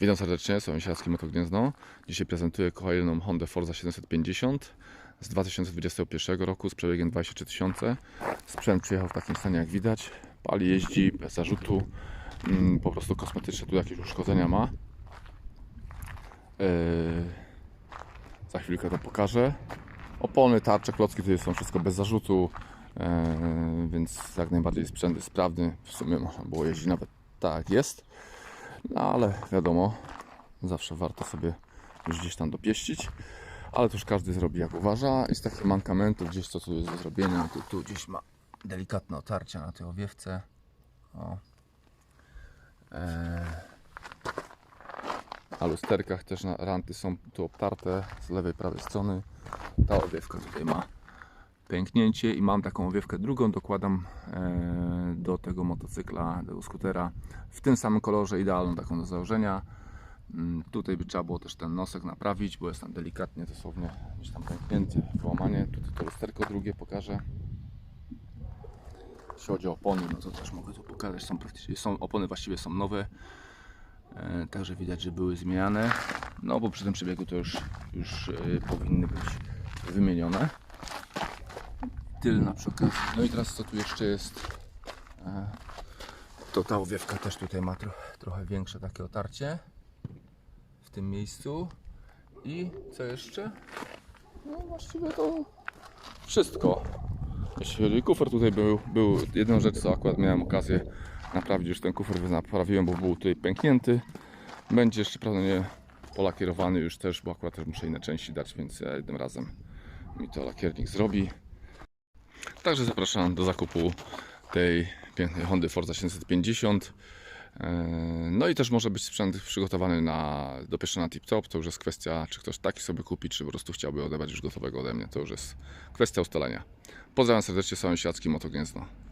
Witam serdecznie, Sąsiedzki Motogniezno. Dzisiaj prezentuję kolejną Hondę Forza 750 z 2021 roku z przebiegiem 23 tysiące. Sprzęt przyjechał w takim stanie jak widać. Pali, jeździ, bez zarzutu. Mm, Po prostu kosmetyczne tu jakieś uszkodzenia ma. Yy, Za chwilkę to pokażę. Opony, tarcze, klocki tutaj są wszystko bez zarzutu. yy, Więc jak najbardziej sprzęt jest sprawny. W sumie można było jeździć nawet tak jest. No ale wiadomo, zawsze warto sobie już gdzieś tam dopieścić. Ale to już każdy zrobi jak uważa. I z takich mankamentów gdzieś co tu jest do zrobienia. Tu, tu gdzieś ma delikatne otarcia na tej owiewce. O. Eee. Na lusterkach też na ranty są tu obtarte z lewej, prawej strony. Ta owiewka tutaj ma pęknięcie i mam taką owiewkę drugą, dokładam e, do tego motocykla, do skutera w tym samym kolorze, idealną taką do założenia. Mm, Tutaj by trzeba było też ten nosek naprawić, bo jest tam delikatnie dosłownie gdzieś tam pęknięty, połamanie. Tutaj to lusterko drugie pokażę. Jeśli chodzi o opony, no to też mogę tu pokazać. Są, są opony właściwie są nowe, e, także widać, że były zmieniane. No bo przy tym przebiegu to już, już e, powinny być wymienione tylna przy okazji. No i teraz co tu jeszcze jest? E, To ta owiewka też tutaj ma tro, trochę większe takie otarcie w tym miejscu. I co jeszcze? No właściwie to wszystko. Jeśli kufer tutaj był, był jedną rzecz, co akurat miałem okazję naprawić, już ten kufer naprawiłem, bo był tutaj pęknięty. Będzie jeszcze prawdopodobnie polakierowany już też, bo akurat też muszę inne części dać, więc ja jednym razem mi to lakiernik zrobi. Także zapraszam do zakupu tej pięknej Hondy Forza 750. Eee, No i też może być sprzęt przygotowany na dopieszczony na tip-top. To już jest kwestia, czy ktoś taki sobie kupi, czy po prostu chciałby odebrać już gotowego ode mnie. To już jest kwestia ustalenia. Pozdrawiam serdecznie, sąsiadzki Motogniezno.